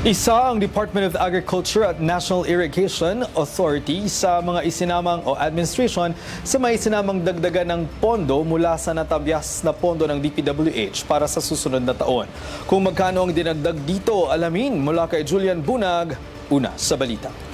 Isa ang Department of Agriculture at National Irrigation Authority sa mga isinamang o administration sa may isinamang dagdagan ng pondo mula sa natabyas na pondo ng DPWH para sa susunod na taon. Kung magkano ang dinagdag dito, alamin mula kay Julian Bunag, una sa balita.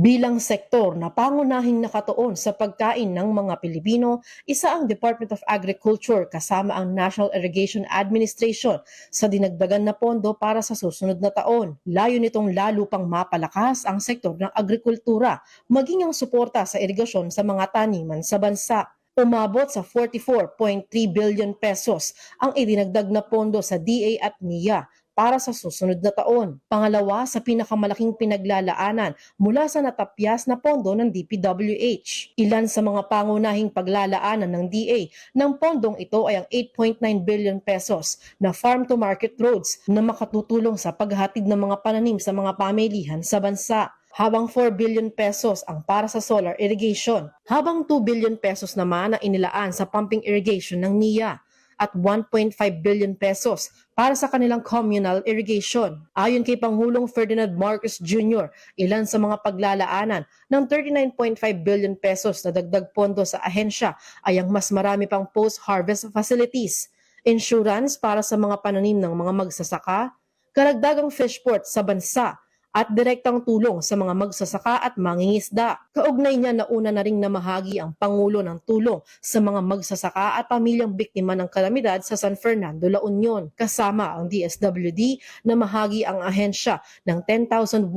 Bilang sektor na pangunahing nakatuon sa pagkain ng mga Pilipino, isa ang Department of Agriculture kasama ang National Irrigation Administration sa dinagdagan na pondo para sa susunod na taon. Layo nitong lalo pang mapalakas ang sektor ng agrikultura, maging ang suporta sa irigasyon sa mga taniman sa bansa. Umabot sa 44.3 billion pesos ang idinagdag na pondo sa DA at NIA para sa susunod na taon. Pangalawa sa pinakamalaking pinaglalaanan mula sa natapyas na pondo ng DPWH. Ilan sa mga pangunahing paglalaanan ng DA ng pondong ito ay ang 8.9 billion pesos na farm to market roads na makatutulong sa paghatid ng mga pananim sa mga pamilihan sa bansa habang 4 billion pesos ang para sa solar irrigation, habang 2 billion pesos naman ang inilaan sa pumping irrigation ng NIA at 1.5 billion pesos para sa kanilang communal irrigation. Ayon kay Pangulong Ferdinand Marcos Jr., ilan sa mga paglalaanan ng 39.5 billion pesos na dagdag pondo sa ahensya ay ang mas marami pang post-harvest facilities, insurance para sa mga pananim ng mga magsasaka, karagdagang fish port sa bansa, at direktang tulong sa mga magsasaka at mangingisda. Kaugnay niya na una na ring namahagi ang Pangulo ng tulong sa mga magsasaka at pamilyang biktima ng kalamidad sa San Fernando, La Union. Kasama ang DSWD na mahagi ang ahensya ng 10,179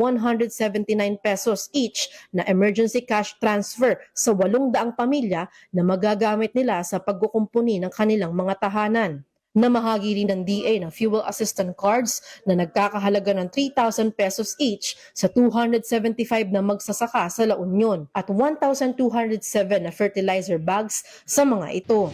pesos each na emergency cash transfer sa 800 pamilya na magagamit nila sa pagkukumpuni ng kanilang mga tahanan. Namahagi rin ng DA ng fuel assistance cards na nagkakahalaga ng 3,000 pesos each sa 275 na magsasaka sa La Union at 1,207 na fertilizer bags sa mga ito.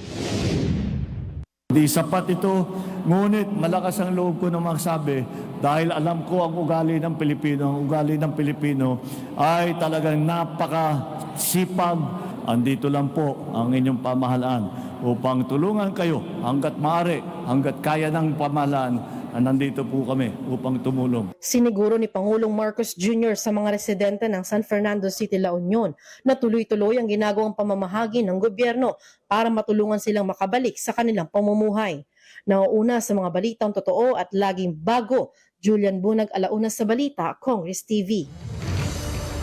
Di sapat ito, ngunit malakas ang loob ko na magsabi dahil alam ko ang ugali ng Pilipino. Ang ugali ng Pilipino ay talagang napakasipag. Andito lang po ang inyong pamahalaan upang tulungan kayo hanggat maaari, hanggat kaya ng pamahalaan. Nandito po kami upang tumulong. Siniguro ni Pangulong Marcos Jr. sa mga residente ng San Fernando City, La Union na tuloy-tuloy ang ginagawang pamamahagi ng gobyerno para matulungan silang makabalik sa kanilang pamumuhay. Nauuna sa mga balitang totoo at laging bago, Julian Bunag, Alauna sa Balita, Congress TV.